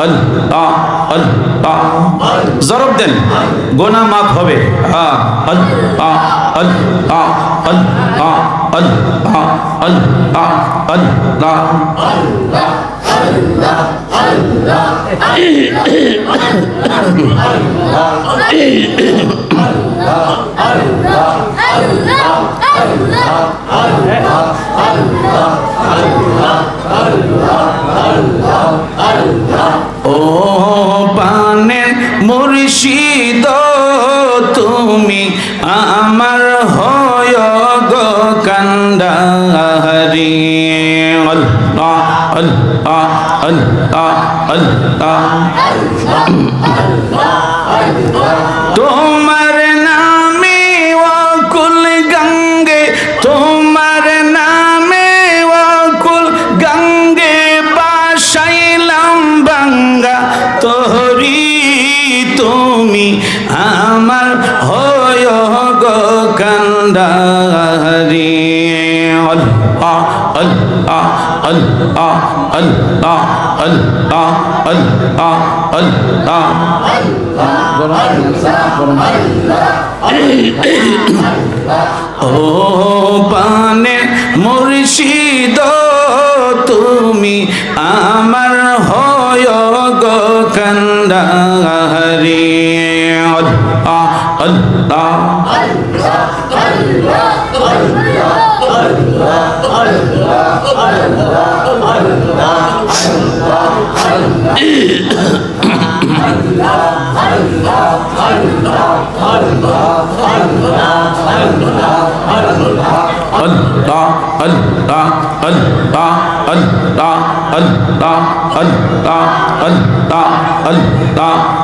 আল্লাহ আল্লাহ জরব দেন গোনা মাফ হবে হ্যাঁ আল্লাহ আল্লাহ আল্লাহ আল্লাহ আল্লাহ আল্লাহ ও আমার হয় গো কান্ডারি। আল্লাহ আল্লাহ আল্লাহ কান্দারি আল্লাহ আল্লাহ আল্লাহ আল্লাহ আল্লাহ আল্লাহ আল্লাহ। ও পানে মুর্শিদ, তুমি আমার হয় গো কান্দারি আল্লাহ আল্লাহ Allah Allah Allah Allah Allah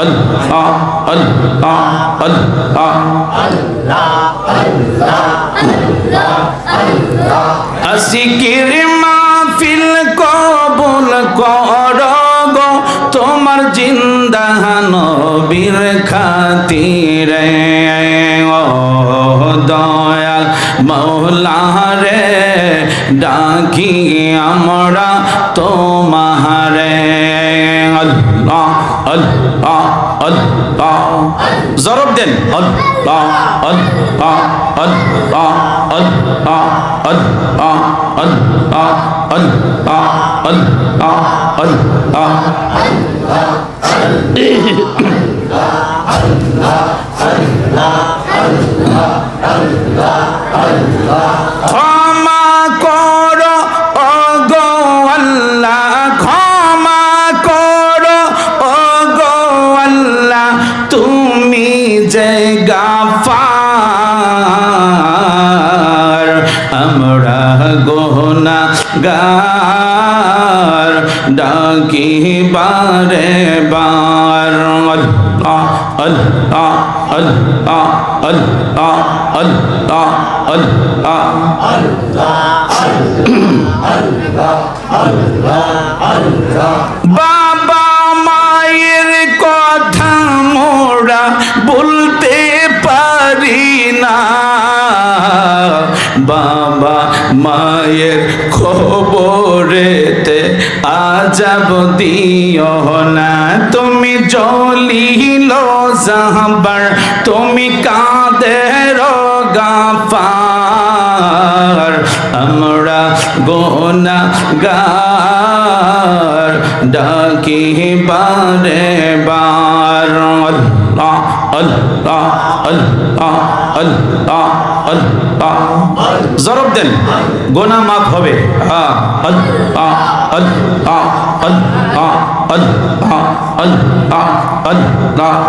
আল্লাহ আল্লাহ আসিকির মাহফিল কবুল কর গো, তোমার জিন্দা নবীর খাতিরে। ও দয়াল মৌলা রে ডাকি আমরা তোমারে আল্লাহ আল্লাহ আল্লাহ জরব দেন আল্লাহ আল্লাহ আল্লাহ আল্লাহ আল্লাহ আল্লাহ আল্লাহ আল্লাহ আল্লাহ ক্ষমা আমরা গোনা গার ডাকি বারে বার আল্লাহ আল্লাহ আল্লাহ আল্লাহ মায়ের খবরেতে আজাব দিও না। তুমি জলিল জাহবার তুমি কাঁদে গাফার আমরা গোনা গার ডাকি বারে বার আল্লাহ আল্লাহ আল্লাহ আল্লাহ। আল্লাহ জরব দেন গোনা মাফ হবে হ্যাঁ আল্লাহ আল্লাহ আল্লাহ আল্লাহ আল্লাহ আল্লাহ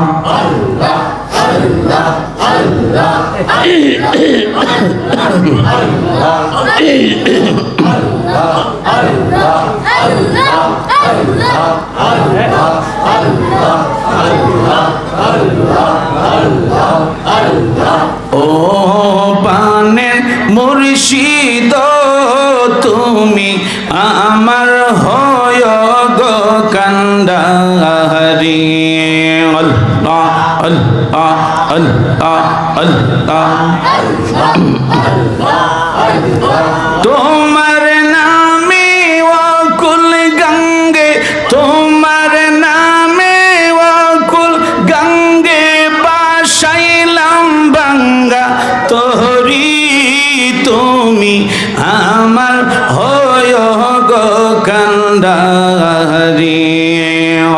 Allah আমার হয় গো কান্দারি আল্লাহ আল্লাহ আল্লাহ আল্লাহ। তোমার নামে ওয়াকুল গঙ্গে, তোমার নামে ওয়াকুল গঙ্গে বাসাইলাম বাঙ্গা। তোহরি তুমি আমার কান্দারি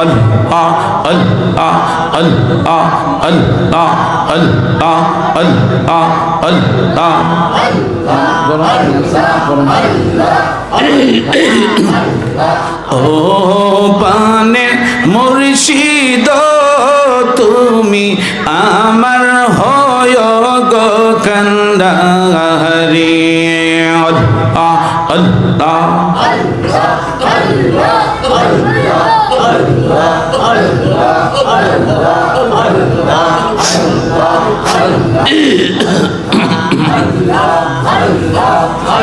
আল্লাহ আল্লাহ আল্লাহ আল্লাহ আল্লাহ আল্লাহ আল্লাহ। ও পানে মুর্শিদ, তুমি আমার হয় গো কান্দারি আল্লাহ আল্লাহ।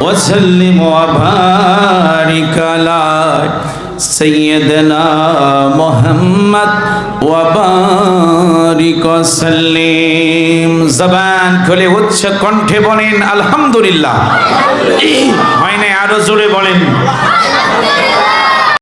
وسلم وبارك على سيدنا محمد وبارك وسلم জবান খুলে উচ্চ কণ্ঠে বলেন আলহামদুলিল্লাহ হয় না আরো জোরে বলেন